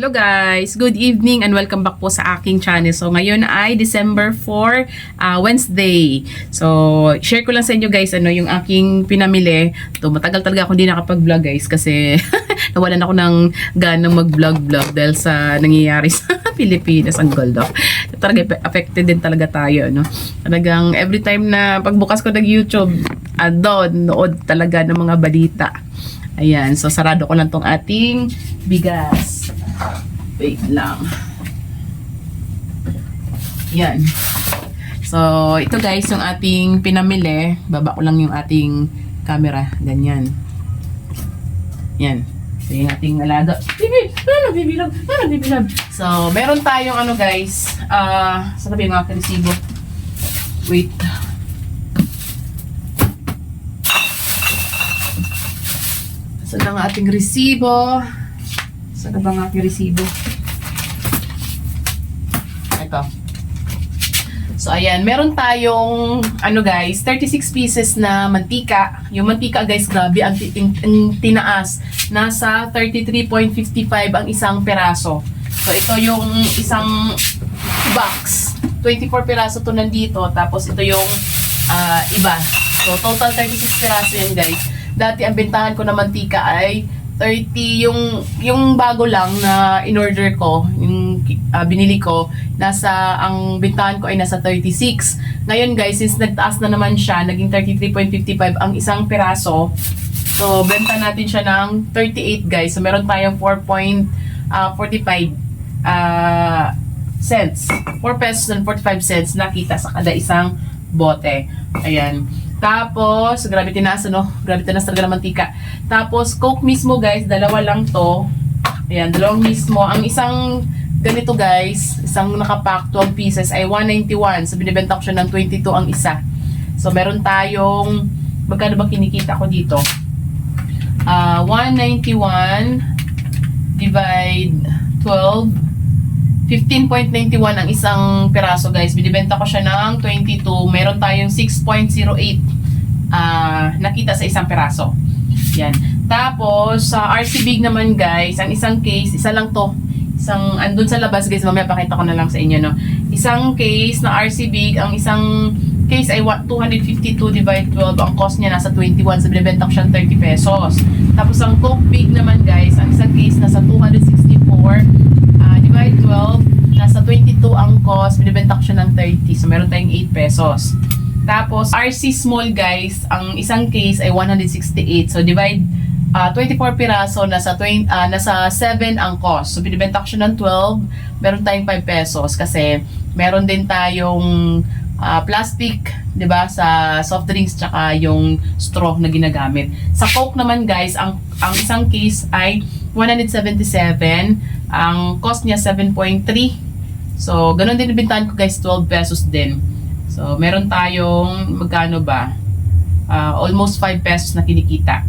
Hello guys! Good evening and welcome back po sa aking channel. So ngayon ay December 4, ah, Wednesday. So share ko lang sa inyo guys ano yung aking pinamili. To matagal talaga ako hindi nakapag-vlog guys kasi nawalan ako ng ganang mag-vlog-vlog dahil sa nangyayari sa Pilipinas ang goldo. Talaga affected din talaga tayo no. Talagang every time na pagbukas ko ng YouTube, ah, doon nood talaga ng mga balita. Ayan, so sarado ko lang tong ating bigas. Wait lang. Yan. So, ito guys, yung ating pinamili. Baba ko lang yung ating camera. Ganyan. Yan. So, yung ating alaga. Bibi! Ano, bibilog? Ano, bibilog? So, meron tayong ano guys. Uh, saan na ba yung aking resibo? Wait. Saan ang ating resibo? Saan ba ang aking resibo? Ito. So, ayan. Meron tayong, ano guys, 36 pieces na mantika. Yung mantika guys, grabe, ang, ang- ang tinaas. Nasa 33.55 ang isang peraso. So, ito yung isang box. 24 peraso to nandito. Tapos, ito yung ah, iba. So, total 36 peraso yan guys. Dati, ang bentahan ko na mantika ay 30 yung yung bago lang na in order ko yung ah, binili ko nasa ang bintahan ko ay nasa 36 ngayon guys since nagtaas na naman siya naging 33.55 ang isang piraso. So benta natin siya ng 38 guys. So meron tayong 4.45 ah cents. 4 pesos and 45 cents nakita sa kada isang bote. Ayan tapos, grabe tinaas, no? Grabe tinaas talaga ng mantika. Tapos, Coke mismo, guys, dalawa lang to. Ayan, dalawang mismo. Ang isang ganito, guys, isang nakapack, 12 pieces, ay 191. So, binibenta ko siya ng 22 ang isa. So, meron tayong, magkano ba kinikita ko dito? Ah, 191 divide 12 15.91 ang isang peraso guys. Binibenta ko siya ng 22. Meron tayong 6.08 ah nakita sa isang peraso. Yan. Tapos sa RC Big naman guys, ang isang case, isa lang to. Isang andun sa labas guys, mamaya pakita ko na lang sa inyo no. Isang case na RC Big, ang isang case ay wa- 252 divide 12. Ang cost niya nasa 21. So binibenta ko siya ng 30 pesos. Tapos ang Coke Big naman guys, ang isang case nasa 264 Ah, divide 12, nasa 22 ang cost, binibenta ko siya ng 30. So, meron tayong 8 pesos. Tapos, RC Small guys, ang isang case ay 168. So, divide ah, 24 piraso, nasa, 20, ah, nasa 7 ang cost. So, binibenta ko siya ng 12, meron tayong 5 pesos kasi meron din tayong ah, plastic, 'di ba, sa soft drinks tsaka yung straw na ginagamit. Sa Coke naman guys, ang ang isang case ay 177, ang cost niya 7.3. So, ganun din bintahan ko guys, 12 pesos din. So, meron tayong magkano ba? Ah, almost 5 pesos na kinikita.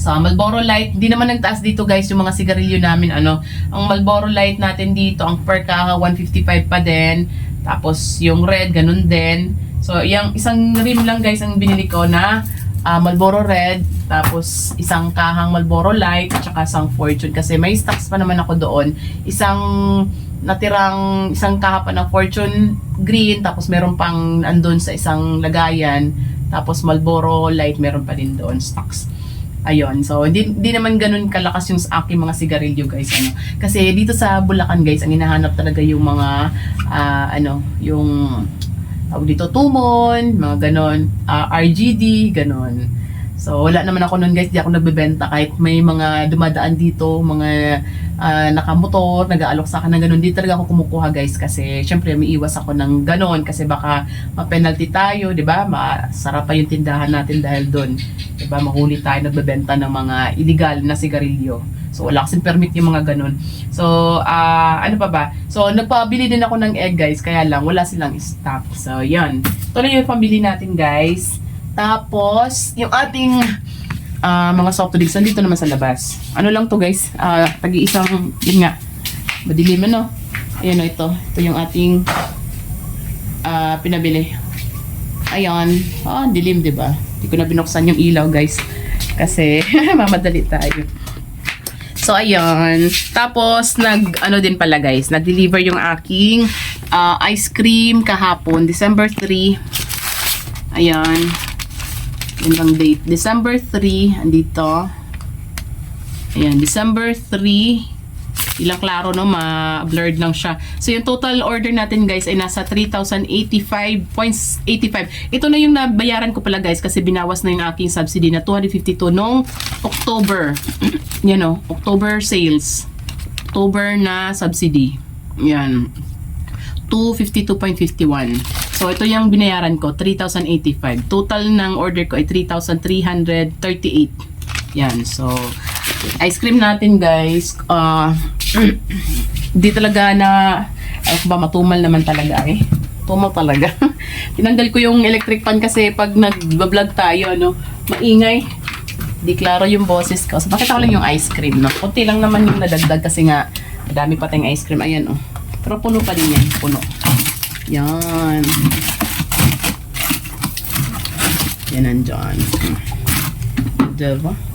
Sa Marlboro Light, hindi naman nagtaas dito guys yung mga sigarilyo namin ano. Ang Marlboro Light natin dito, ang per kaha 155 pa din. Tapos yung red ganun din. So yung isang rim lang guys ang binili ko na ah, Marlboro Red, tapos isang kahang Marlboro Light at saka isang Fortune kasi may stocks pa naman ako doon. Isang natirang isang kaha pa ng Fortune Green tapos meron pang andun sa isang lagayan tapos Marlboro Light meron pa din doon stocks. Ayun. So, hindi, hindi naman ganun kalakas yung sa aking mga sigarilyo, guys. Ano. Kasi dito sa Bulacan, guys, ang hinahanap talaga yung mga, ah, ano, yung, tawag dito, tumon, mga ganon, ah, RGD, ganon. So, wala naman ako nun, guys. Di ako nagbebenta kahit may mga dumadaan dito, mga ah, nakamotor, nag-aalok sa akin ng ganon. Di talaga ako kumukuha, guys. Kasi, syempre, may iwas ako ng ganon. Kasi baka ma-penalty tayo, di ba? Masarap pa yung tindahan natin dahil doon. Di ba? Mahuli tayo nagbebenta ng mga illegal na sigarilyo. So, wala kasing permit yung mga ganon. So, ah, ano pa ba? So, nagpabili din ako ng egg, guys. Kaya lang, wala silang stock. So, yan. Ito na yung pambili natin, guys. Tapos, yung ating ah, mga soft drinks, nandito naman sa labas. Ano lang to, guys? Ah, tagi-isang, yun nga, madilim ano. Ayan o, ito. Ito yung ating ah, pinabili. Ayan. Ah, dilim, di ba? Hindi ko na binuksan yung ilaw, guys. Kasi, mamadali tayo. So, ayun. Tapos, nag, ano din pala guys, nag-deliver yung aking ah, ice cream kahapon, December 3. Ayan. Yun ang date. December 3, andito. Ayan, December 3. Ilang klaro no, ma-blurred lang siya. So yung total order natin guys ay nasa 3,085.85. Ito na yung nabayaran ko pala guys kasi binawas na yung aking subsidy na 252 nung October. Yan o, October sales. October na subsidy. Yan. 252.51. So, ito yung binayaran ko, 3,085. Total ng order ko ay 3,338. Yan. So, ice cream natin, guys. Uh, di talaga na, ay ba, matumal naman talaga eh. Tumal talaga. Tinanggal ko yung electric fan kasi pag nag-vlog tayo, ano, maingay. Di klaro yung boses ko. So, bakit ako lang yung ice cream, no? Kunti lang naman yung nadagdag kasi nga, madami pa tayong ice cream. Ayan, oh. Pero puno pa din yan. Puno. Yan. Yan nandyan. Diba?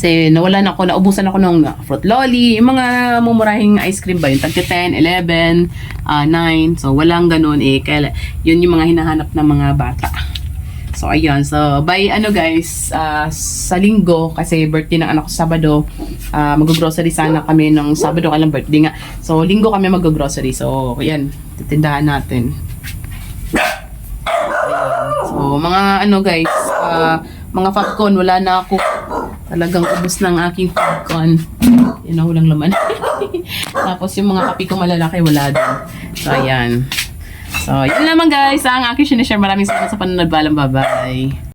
Kasi nawalan ako, naubusan ako ng fruit lolly, yung mga mumurahing ice cream ba, yung tag 10, 11, ah, 9. So, walang ganun eh. Kaya, yun yung mga hinahanap ng mga bata. So, ayun. So, by ano guys, ah, sa linggo, kasi birthday ng anak ko sa Sabado, ah, mag-grocery sana kami ng Sabado, kailang birthday nga. So, linggo kami mag-grocery. So, ayan, titindahan natin. So, mga ano guys, ah, mga popcorn, wala na ako. Talagang ubos ng aking popcorn. Yan na walang laman. Tapos yung mga kape ko malalaki, wala din. So, ayan. So, yun naman guys, ang aking sinishare. Maraming salamat sa panonood. Balang bye-bye.